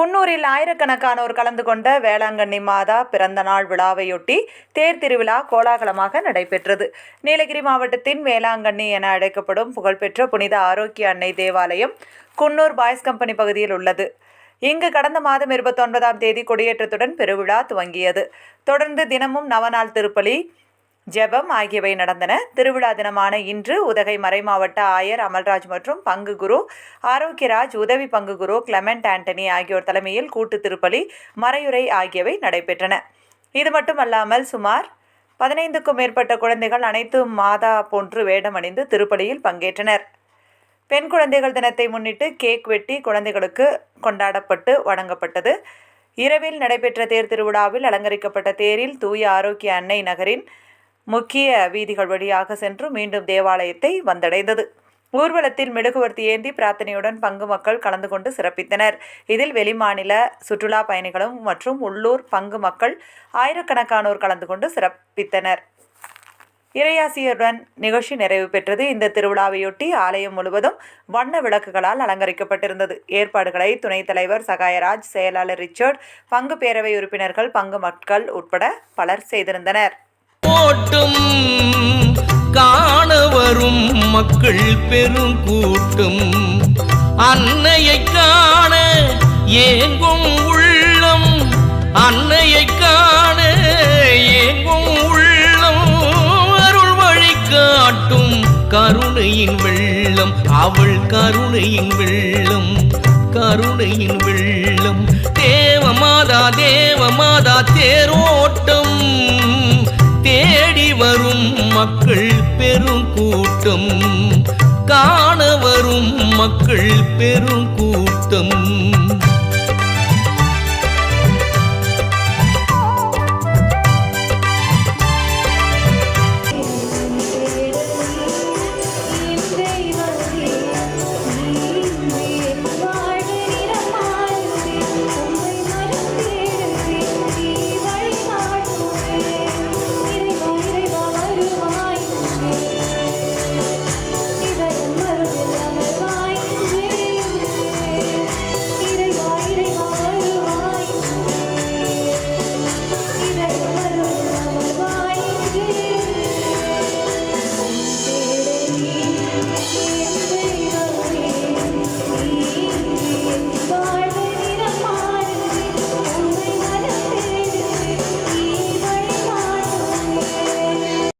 குன்னூரில் ஆயிரக்கணக்கானோர் கலந்து கொண்ட வேளாங்கண்ணி மாதா பிறந்த நாள் விழாவையொட்டி தேர் திருவிழா கோலாகலமாக நடைபெற்றது. நீலகிரி மாவட்டத்தின் வேளாங்கண்ணி என அழைக்கப்படும் புகழ்பெற்ற புனித ஆரோக்கிய அன்னை தேவாலயம் குன்னூர் பாய்ஸ் கம்பெனி பகுதியில் உள்ளது. இங்கு கடந்த மாதம் இருபத்தொன்பதாம் தேதி கொடியேற்றத்துடன் பெருவிழா துவங்கியது. தொடர்ந்து தினமும் நவநாள் திருப்பலி ஜெபம் ஆகியவை நடந்தன. திருவிழா தினமான இன்று உதகை மறைமாவட்ட ஆயர் அமல்ராஜ் மற்றும் பங்கு குரு ஆரோக்கியராஜ் உதவி பங்கு குரு கிளமெண்ட் ஆண்டனி ஆகியோர் தலைமையில் கூட்டு திருப்பலி மறையுரை ஆகியவை நடைபெற்றன. இது மட்டுமல்லாமல் சுமார் பதினைந்துக்கும் மேற்பட்ட குழந்தைகள் அனைத்து மாதா போன்று வேடமணிந்து திருப்பலியில் பங்கேற்றனர். பெண் குழந்தைகள் தினத்தை முன்னிட்டு கேக் வெட்டி குழந்தைகளுக்கு கொண்டாடப்பட்டு வழங்கப்பட்டது இரவில் நடைபெற்ற தேர் திருவிழாவில் அலங்கரிக்கப்பட்ட தேரில் தூய ஆரோக்கிய அன்னை நகரின் முக்கிய வீதிகள் வழியாக சென்று மீண்டும் தேவாலயத்தை வந்தடைந்தது. ஊர்வலத்தில் மெழுகுவர்த்தி ஏந்தி பிரார்த்தனையுடன் பங்கு மக்கள் கலந்து கொண்டு சிறப்பித்தனர். இதில் வெளிமாநில சுற்றுலா பயணிகளும் மற்றும் உள்ளூர் பங்கு மக்கள் ஆயிரக்கணக்கானோர் கலந்து கொண்டு சிறப்பித்தனர். இறையாசியருடன் நிகழ்ச்சி நிறைவு பெற்றது இந்த திருவிழாவையொட்டி ஆலயம் முழுவதும் வண்ண விளக்குகளால் அலங்கரிக்கப்பட்டிருந்தது. ஏற்பாடுகளை துணைத் தலைவர் சகாயராஜ் செயலாளர் ரிச்சர்ட் பங்கு பேரவை உறுப்பினர்கள் பங்கு மக்கள் உட்பட பலர் செய்திருந்தனர். போட்டும் காண வரும் மக்கள் பெரும் கூட்டம். அன்னையை காண ஏங்கும் உள்ளம் அன்னையை காண ஏங்கும் உள்ளம். அருள் வழி காட்டும் கருணையின் வெள்ளம் அவள் கருணையின் வெள்ளம் கருணையின் வெள்ளம். தேவமாதா தேவமாதா தேரோட்டம். மக்கள் பெரும் கூட்டம் காண வரும் மக்கள் பெரும் கூட்டம்